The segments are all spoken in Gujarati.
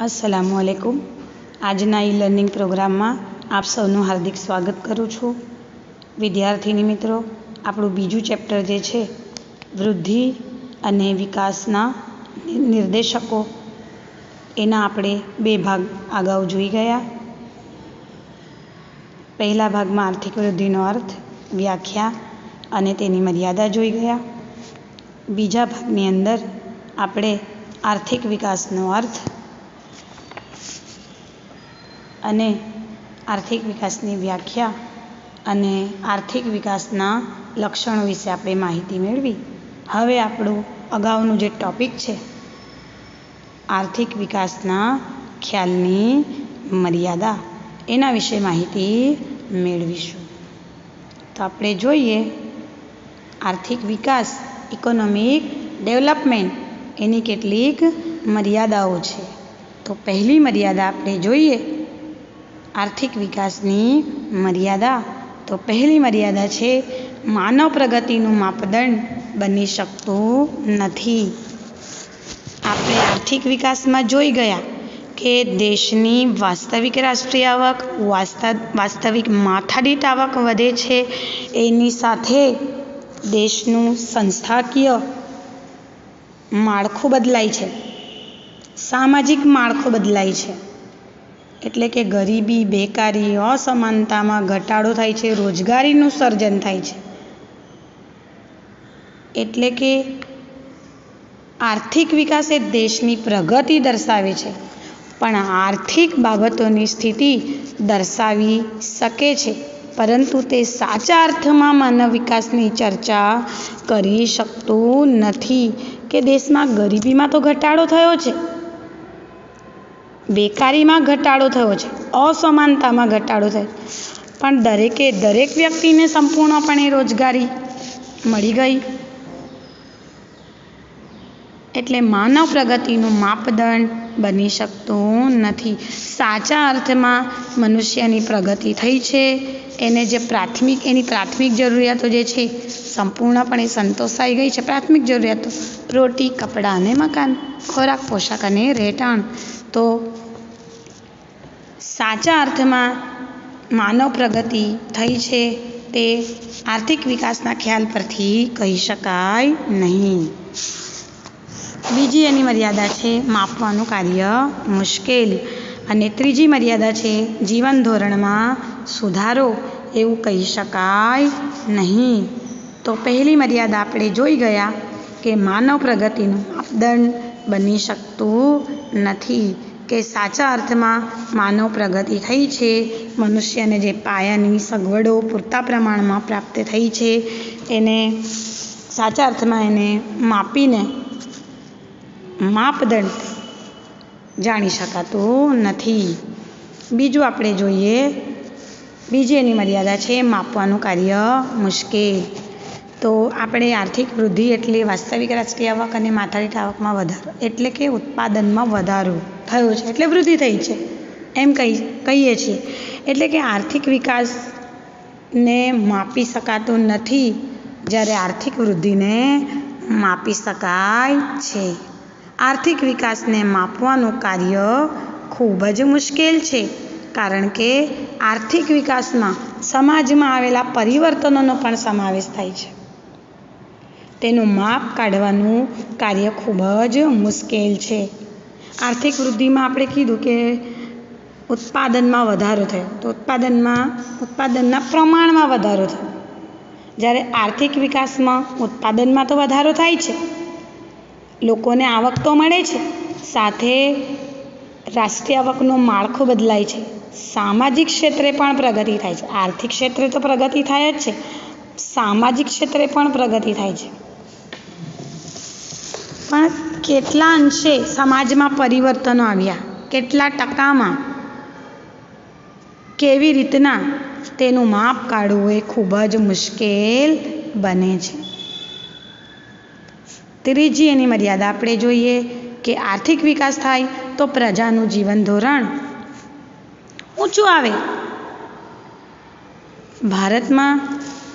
અસલામુ અલૈકુમ આજના ઈ લર્નિંગ પ્રોગ્રામમાં આપ સૌનું હાર્દિક સ્વાગત કરું છું. વિદ્યાર્થીની મિત્રો, આપણું બીજું ચેપ્ટર જે છે, વૃદ્ધિ અને વિકાસના નિર્દેશકો. એના આપણે બે ભાગ અગાઉ જોઈ ગયા. પહેલા ભાગમાં આર્થિક વૃદ્ધિનો અર્થ, વ્યાખ્યા અને તેની મર્યાદા જોઈ ગયા. બીજા ભાગની અંદર આપણે આર્થિક વિકાસનો અર્થ અને આર્થિક વિકાસની વ્યાખ્યા અને આર્થિક વિકાસના લક્ષણો વિશે આપણે માહિતી મેળવી. હવે આપણું અગાઉનું જે ટૉપિક છે, આર્થિક વિકાસના ખ્યાલની મર્યાદા, એના વિશે માહિતી મેળવીશું. તો આપણે જોઈએ, આર્થિક વિકાસ, ઇકોનોમિક ડેવલપમેન્ટ, એની કેટલીક મર્યાદાઓ છે. તો પહેલી મર્યાદા આપણે જોઈએ આર્થિક વિકાસની મર્યાદા. તો પહેલી મર્યાદા છે, માનવ પ્રગતિનું માપદંડ બની શકતું નથી. આપણે આર્થિક વિકાસમાં જોઈ ગયા કે દેશની વાસ્તવિક રાષ્ટ્રીય આવક વાસ્તવિક માથાદીઠ આવક વધે છે. એની સાથે દેશનું સંસ્થાકીય માળખું બદલાય છે. સામાજિક માળખું બદલાય છે. એટલે કે ગરીબી, બેકારી, અસમાનતામાં ઘટાડો થાય છે, રોજગારીનું સર્જન થાય છે. એટલે કે આર્થિક વિકાસ એ દેશની પ્રગતિ દર્શાવે છે. પણ આર્થિક બાબતોની સ્થિતિ દર્શાવી શકે છે. પરંતુ તે સાચા અર્થમાં માનવ વિકાસની ચર્ચા કરી શકતું નથી કે દેશમાં ગરીબીમાં તો ઘટાડો થયો છે. બેકારીમાં ઘટાડો થયો છે, અસમાનતામાં ઘટાડો થયો. પણ દરેકે દરેક વ્યક્તિને સંપૂર્ણપણે રોજગારી મળી ગઈ. એટલે માનવ પ્રગતિનું માપદંડ બની શકતું નથી. સાચા અર્થમાં મનુષ્યની પ્રગતિ થઈ છે, એને જે પ્રાથમિક, એની પ્રાથમિક જરૂરિયાતો જે છે, સંપૂર્ણપણે સંતોષાઈ ગઈ છે. પ્રાથમિક જરૂરિયાતો, રોટી, કપડાં અને મકાન, ખોરાક, પોશાક અને રહેઠાણ. તો સાચા અર્થમાં માનવ પ્રગતિ થઈ છે તે આર્થિક વિકાસના ખ્યાલ પરથી કહી શકાય નહીં. બીજી એની મર્યાદા છે માપવાનું કાર્ય મુશ્કેલ અને ત્રીજી મર્યાદા છે જીવન ધોરણમાં સુધારો એવું કહી શકાય નહીં. તો પહેલી મર્યાદા આપણે જોઈ ગયા કે માનવ પ્રગતિનું માપદંડ બની શકતું નથી. કે સાચા અર્થમાં માનવ પ્રગતિ થઈ છે, મનુષ્યને જે પાયાની સગવડો પૂરતા પ્રમાણમાં પ્રાપ્ત થઈ છે, એને સાચા અર્થમાં એને માપીને માપદંડ જાણી શકાતું નથી. બીજું આપણે જોઈએ, બીજી એની મર્યાદા છે માપવાનું કાર્ય મુશ્કેલ. તો આપણે આર્થિક વૃદ્ધિ એટલે વાસ્તવિક રાષ્ટ્રીય આવક અને માથાદીઠ આવકમાં વધારો. એટલે કે ઉત્પાદનમાં વધારો થયો છે. એટલે વૃદ્ધિ થઈ છે. એમ કહી, કહીએ છીએ. એટલે કે આર્થિક વિકાસને માપી શકાતો નથી જ્યારે આર્થિક વૃદ્ધિને માપી શકાય છે. આર્થિક વિકાસને માપવાનું કાર્ય ખૂબ જ મુશ્કેલ છે. કારણ કે આર્થિક વિકાસમાં સમાજમાં આવેલા પરિવર્તનોનો પણ સમાવેશ થાય છે. તેનું માપ કાઢવાનું કાર્ય ખૂબ જ મુશ્કેલ છે. આર્થિક વૃદ્ધિમાં આપણે કીધું કે ઉત્પાદનમાં વધારો થયો. તો ઉત્પાદનમાં, ઉત્પાદનના પ્રમાણમાં વધારો થયો. જ્યારે આર્થિક વિકાસમાં ઉત્પાદનમાં તો વધારો થાય છે. લોકોને આવક તો મળે છે. સાથે રાષ્ટ્રીય આવકનું માળખું બદલાય છે. સામાજિક ક્ષેત્રે પણ પ્રગતિ થાય છે. આર્થિક ક્ષેત્રે તો પ્રગતિ થાય જ છે. સામાજિક ક્ષેત્રે પણ પ્રગતિ થાય છે. પણ કેટલા અંશે સમાજમાં પરિવર્તનો આવ્યા? કેટલા ટકામાં? કેવી રીતના? તેનું માપ કાઢવું એ ખૂબ જ મુશ્કેલ બને છે. ત્રીજી એની મર્યાદા આપણે જોઈએ કે આર્થિક વિકાસ થાય તો પ્રજાનું જીવન ધોરણ ઊંચું આવે. ભારતમાં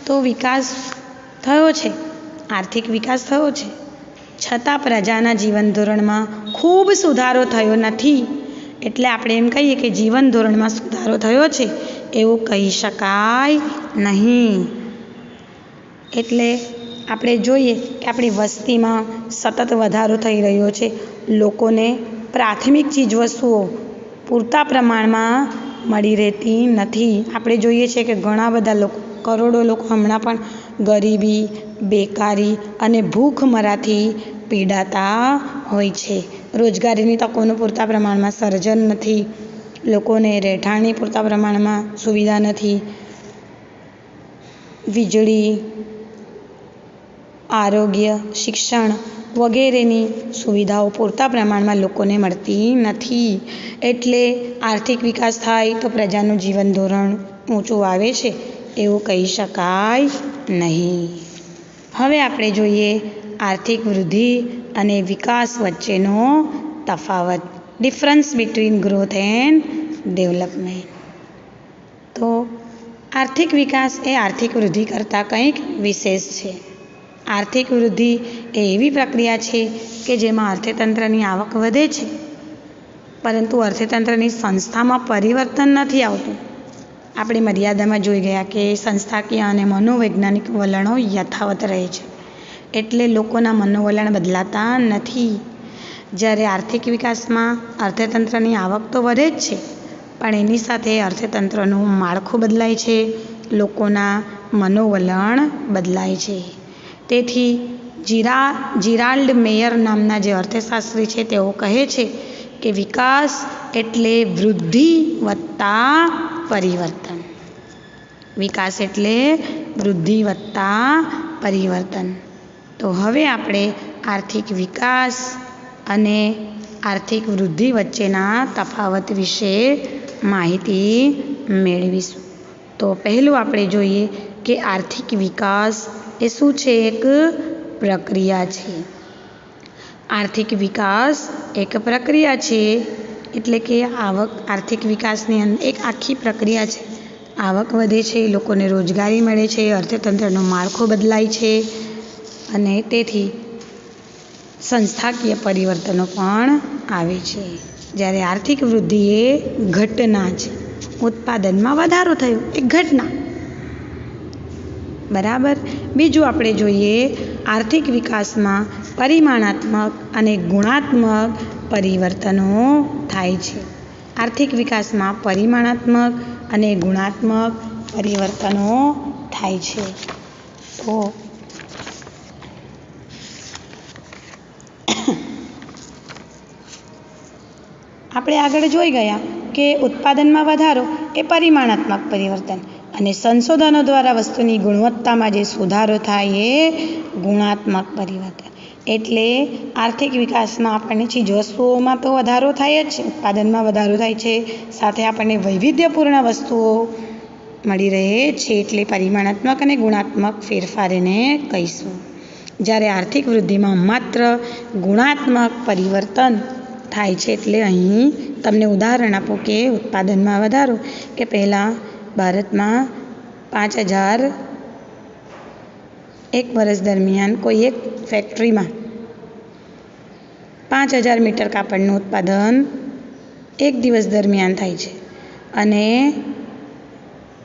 તો વિકાસ થયો છે. આર્થિક વિકાસ થયો છે. છતાં પ્રજાના જીવન ખૂબ સુધારો થયો નથી. એટલે આપણે એમ કહીએ કે જીવન સુધારો થયો છે, એવું કહી શકાય નહીં. એટલે આપણે જોઈએ કે આપણી વસ્તીમાં સતત વધારો થઈ રહ્યો છે. લોકોને પ્રાથમિક ચીજવસ્તુઓ પૂરતા પ્રમાણમાં મળી રહેતી નથી. આપણે જોઈએ છીએ કે ઘણા બધા લોકો, કરોડો લોકો હમણાં પણ ગરીબી, બેકારી અને ભૂખમરાથી પીડાતા હોય છે. રોજગારીની તકોનું પૂરતા પ્રમાણમાં સર્જન નથી. લોકોને રહેઠાણની પૂરતા પ્રમાણમાં સુવિધા નથી. વીજળી, આરોગ્ય, શિક્ષણ વગેરેની સુવિધાઓ પૂરતા પ્રમાણમાં લોકોને મળતી નથી. એટલે આર્થિક વિકાસ થાય તો પ્રજાનું જીવન ધોરણ ઊંચું આવે છે. એવું કહી શકાય નહીં. હવે આપણે જોઈએ આર્થિક વૃદ્ધિ અને વિકાસ વચ્ચેનો તફાવત. Difference between growth and development તો આર્થિક વિકાસ એ આર્થિક વૃદ્ધિ કરતાં કંઈક વિશેષ છે. આર્થિક વૃદ્ધિ એ એવી પ્રક્રિયા છે કે જેમાં અર્થતંત્રની આવક વધે છે. પરંતુ અર્થતંત્રની સંસ્થામાં પરિવર્તન નથી આવતું. આપણે મર્યાદામાં જોઈ ગયા કે સંસ્થાકીય અને મનોવૈજ્ઞાનિક વલણો યથાવત રહે છે. એટલે લોકોના મનોવલણ બદલાતા નથી. જ્યારે આર્થિક વિકાસમાં અર્થતંત્રની આવક તો વધે જ છે, પણ એની સાથે અર્થતંત્રનું માળખું બદલાય છે, લોકોના મનોવલણ બદલાય છે. તેથી જીરા, જીરાલ્ડ મેયર નામના જે અર્થશાસ્ત્રી છે, તેઓ કહે છે કે વિકાસ એટલે વૃદ્ધિ વત્તા પરિવર્તન. વિકાસ એટલે વૃદ્ધિ વત્તા પરિવર્તન. તો હવે આપણે આર્થિક વિકાસ અને આર્થિક વૃદ્ધિ વચ્ચેના તફાવત વિશે માહિતી મેળવીશું. તો પહેલું આપણે જોઈએ કે આર્થિક વિકાસ એ શું છે? એક પ્રક્રિયા છે. આર્થિક વિકાસ એક પ્રક્રિયા છે, એટલે કે આવક આર્થિક વિકાસની અંદર એક આખી પ્રક્રિયા છે. આવક વધે છે, લોકોને રોજગારી મળે છે, અર્થતંત્રનું માળખું બદલાય છે, અને તેથી સંસ્થાકીય પરિવર્તનો પણ આવે છે. જ્યારે આર્થિક વૃદ્ધિ એ ઘટના છે ઉત્પાદનમાં વધારો થયો એક ઘટના. બરાબર? બીજું આપણે જોઈએ આર્થિક વિકાસમાં પરિમાણાત્મક અને ગુણાત્મક પરિવર્તનો થાય છે. આર્થિક વિકાસમાં પરિમાણાત્મક અને ગુણાત્મક પરિવર્તનો થાય છે. તો આપણે આગળ જોઈ ગયા કે ઉત્પાદનમાં વધારો એ પરિમાણાત્મક પરિવર્તન. અને સંશોધનો દ્વારા વસ્તુની ગુણવત્તામાં જે સુધારો થાય એ ગુણાત્મક પરિવર્તન. એટલે આર્થિક વિકાસમાં આપણને ચીજવસ્તુઓમાં તો વધારો થાય જ છે, ઉત્પાદનમાં વધારો થાય છે, સાથે આપણને વૈવિધ્યપૂર્ણ વસ્તુઓ મળી રહે છે એટલે પરિમાણાત્મક અને ગુણાત્મક ફેરફાર એને કહીશું. જ્યારે આર્થિક વૃદ્ધિમાં માત્ર ગુણાત્મક પરિવર્તન થાય છે એટલે અહીં તમને ઉદાહરણ આપો કે ઉત્પાદનમાં વધારો, કે પહેલાં ભારતમાં પાંચ હજાર એક વર્ષ દરમિયાન કોઈ એક ફેક્ટરીમાં પાંચ હજાર મીટર કાપડનું ઉત્પાદન એક દિવસ દરમિયાન થાય છે. અને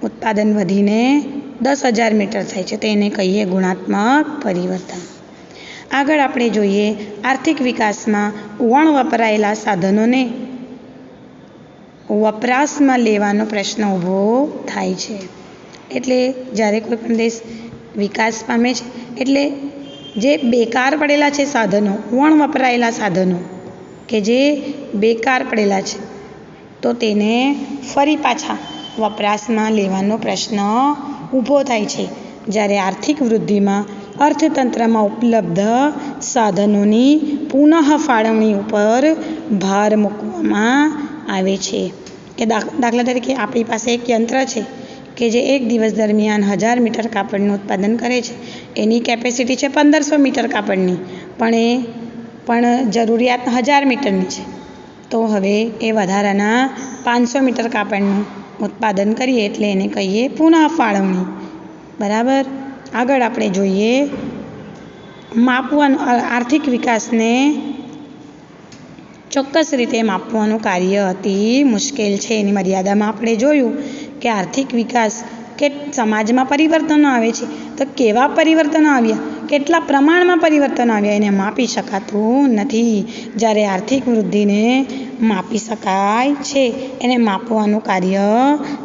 ઉત્પાદન વધીને દસ હજાર મીટર થાય છે. તેને કહીએ ગુણાત્મક પરિવર્તન. આગળ આપણે જોઈએ આર્થિક વિકાસમાં વણ વપરાયેલા સાધનોને વપરાશમાં લેવાનો પ્રશ્ન ઊભો થાય છે. એટલે જ્યારે કોઈ પણ દેશ વિકાસ પામે છે, એટલે જે બેકાર પડેલા છે સાધનો, વણ વપરાયેલા સાધનો, કે જે બેકાર પડેલા છે, તો તેને ફરી પાછા વપરાશમાં લેવાનો પ્રશ્ન ઊભો થાય છે. જ્યારે આર્થિક વૃદ્ધિમાં અર્થતંત્રમાં ઉપલબ્ધ સાધનોની પુનઃ ફાળવણી ઉપર ભાર મૂકવામાં આવે છે. કે દાખલા તરીકે આપણી પાસે એક યંત્ર છે કે જે એક દિવસ દરમિયાન હજાર મીટર કાપડનું ઉત્પાદન કરે છે. એની કેપેસિટી છે પંદરસો મીટર કાપડની, પણ એ, પણ જરૂરિયાત હજાર મીટરની છે. તો હવે એ વધારાના પાંચસો મીટર કાપડનું ઉત્પાદન કરીએ એટલે એને કહીએ પુનઃ ફાળવણી. બરાબર? આગળ આપણે જોઈએ માપવાનું આર્થિક વિકાસને ચોક્કસ રીતે માપવાનું કાર્ય અતિ મુશ્કેલ છે. એની મર્યાદામાં આપણે જોયું કે આર્થિક વિકાસ કે સમાજમાં પરિવર્તનો આવે છે. તો કેવા પરિવર્તનો આવ્યા? કેટલા પ્રમાણમાં પરિવર્તન આવ્યા એને માપી શકાતું નથી. જ્યારે આર્થિક વૃદ્ધિને માપી શકાય છે, એને માપવાનું કાર્ય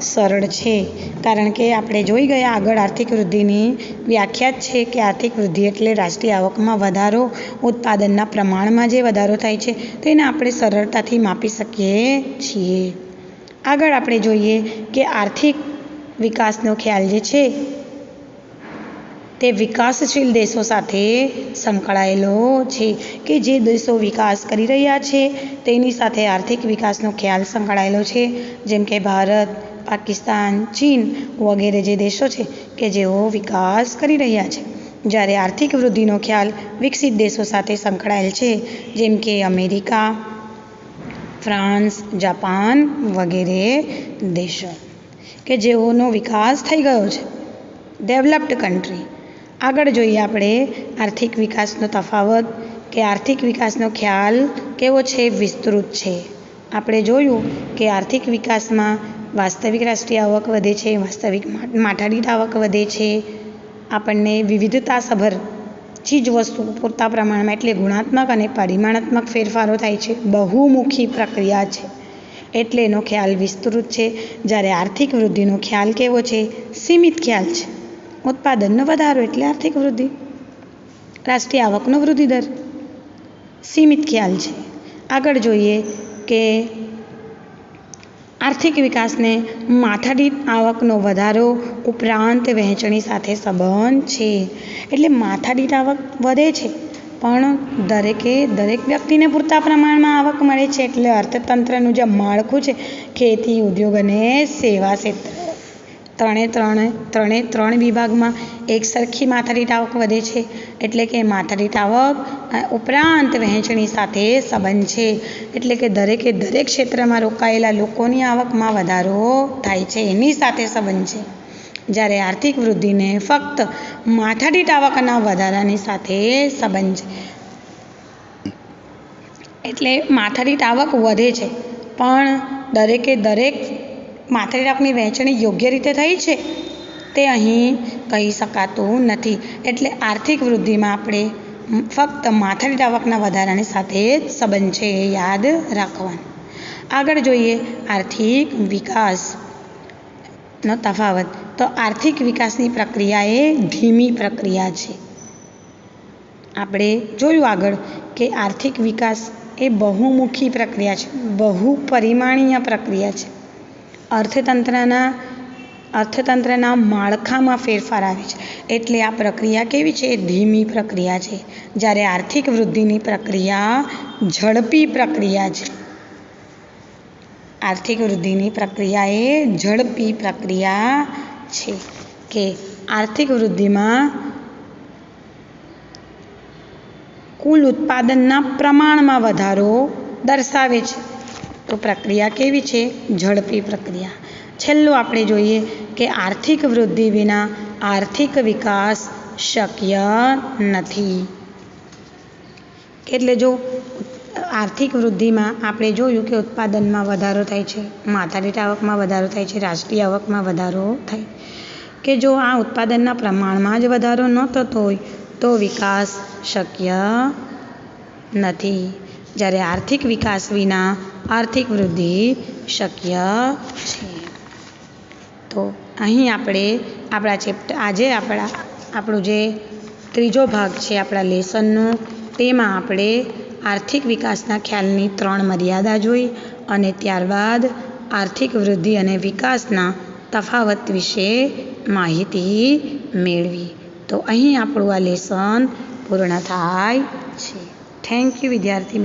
સરળ છે. કારણ કે આપણે જોઈ ગયા આગળ આર્થિક વૃદ્ધિની વ્યાખ્યા છે કે આર્થિક વૃદ્ધિ એટલે રાષ્ટ્રીય આવકમાં વધારો, ઉત્પાદનના પ્રમાણમાં જે વધારો થાય છે તો એને આપણે સરળતાથી માપી શકીએ છીએ. આગળ આપણે જોઈએ કે આર્થિક વિકાસનો ખ્યાલ જે છે તે વિકાસશીલ દેશો સાથે સંકળાયેલો છે કે જે દેશો વિકાસ કરી રહ્યા છે, તેની સાથે આર્થિક વિકાસનો ખ્યાલ સંકળાયેલો છે. જેમ કે ભારત, પાકિસ્તાન, ચીન વગેરે જે દેશો છે કે જેઓ વિકાસ કરી રહ્યા છે. જ્યારે આર્થિક વૃદ્ધિનો ખ્યાલ વિકસિત દેશો સાથે સંકળાયેલ છે, જેમ કે અમેરિકા, ફ્રાન્સ, જાપાન વગેરે દેશો, કે જેઓનો વિકાસ થઈ ગયો છે. ડેવલપ્ડ કન્ટ્રી આગળ જોઈએ આપણે આર્થિક વિકાસનો તફાવત કે આર્થિક વિકાસનો ખ્યાલ કેવો છે, વિસ્તૃત છે. આપણે જોયું કે આર્થિક વિકાસમાં વાસ્તવિક રાષ્ટ્રીય આવક વધે છે, વાસ્તવિક માથાદીઠ આવક વધે છે. આપણને વિવિધતાસભર ચીજ વસ્તુ પૂરતા પ્રમાણમાં એટલે ગુણાત્મક અને પરિમાણાત્મક ફેરફારો થાય છે. બહુમુખી પ્રક્રિયા છે. એટલે એનો ખ્યાલ વિસ્તૃત છે. જ્યારે આર્થિક વૃદ્ધિનો ખ્યાલ કેવો છે, સીમિત ખ્યાલ છે. ઉત્પાદનનો વધારો એટલે આર્થિક વૃદ્ધિ. રાષ્ટ્રીય આવકનો વૃદ્ધિ દર. સીમિત ખ્યાલ છે. આગળ જોઈએ કે આર્થિક વિકાસને માથાદીઠ આવકનો વધારો ઉપરાંત વહેંચણી સાથે સંબંધ છે. એટલે માથાદીઠ આવક વધે છે, પણ દરેકે દરેક વ્યક્તિને પૂરતા પ્રમાણમાં આવક મળે છે. એટલે અર્થતંત્રનું જે માળખું છે, ખેતી, ઉદ્યોગ અને સેવા ક્ષેત્ર. ત્રણે ત્રણે ત્રણે ત્રણ વિભાગમાં એક સરખી માથાદીઠ આવક વધે છે. એટલે કે માથાદીઠ આવક ઉપરાંત વહેંચણી સાથે સંબંધ છે. એટલે કે દરેકે દરેક ક્ષેત્રમાં રોકાયેલા લોકોની આવકમાં વધારો થાય છે. એની સાથે સંબંધ છે. જ્યારે આર્થિક વૃદ્ધિને ફક્ત માથાદીઠ આવકના વધારાની સાથે સંબંધ છે. એટલે માથાદીઠ આવક વધે છે. પણ દરેકે દરેક માથાદીઠ આવકની વહેંચણી યોગ્ય રીતે થઈ છે? તે અહીં કહી શકાતું નથી. એટલે આર્થિક વૃદ્ધિમાં આપણે ફક્ત માથાદીઠ આવકના વધારાની સાથે જ સંબંધ છે એ યાદ રાખવાનું. આગળ જોઈએ આર્થિક વિકાસનો તફાવત. તો આર્થિક વિકાસની પ્રક્રિયા એ ધીમી પ્રક્રિયા છે. આપણે જોયું આગળ કે આર્થિક વિકાસ એ બહુમુખી પ્રક્રિયા છે બહુ પરિમાણીય પ્રક્રિયા છે. અર્થતંત્રના અર્થતંત્રના માળખામાં ફેરફાર આવે છે. એટલે આ પ્રક્રિયા કેવી છે? ધીમી પ્રક્રિયા છે. જ્યારે આર્થિક વૃદ્ધિની પ્રક્રિયા ઝડપી પ્રક્રિયા છે. આર્થિક વૃદ્ધિની પ્રક્રિયા એ ઝડપી પ્રક્રિયા છે કે આર્થિક વૃદ્ધિમાં કુલ ઉત્પાદનના પ્રમાણમાં વધારો દર્શાવે છે. તો પ્રક્રિયા કેવી છે? ઝડપી પ્રક્રિયા. છેલ્લું આપણે જોઈએ કે આર્થિક વૃદ્ધિ વિના આર્થિક વિકાસ શક્ય નથી. એટલે જો આર્થિક વૃદ્ધિમાં આપણે જોયું કે ઉત્પાદનમાં વધારો થાય છે માથાદીઠ આવકમાં વધારો થાય છે, રાષ્ટ્રીય આવકમાં વધારો થાય. કે જો આ ઉત્પાદનના પ્રમાણમાં જ વધારો ન થતો હોય, તો વિકાસ શક્ય નથી. જ્યારે આર્થિક વિકાસ વિના આર્થિક વૃદ્ધિ શક્ય છે. તો અહીં આપણે આપણા ચેપ્ટર આજે આપણા, આપણું જે ત્રીજો ભાગ છે આપણા લેસનનો, તેમાં આપણે આર્થિક વિકાસના ખ્યાલની ત્રણ મર્યાદા જોઈ અને ત્યારબાદ આર્થિક વૃદ્ધિ અને વિકાસના તફાવત વિશે માહિતી મેળવી. તો અહીં આપણું આ લેસન પૂર્ણ થાય છે. થેન્ક યુ વિદ્યાર્થી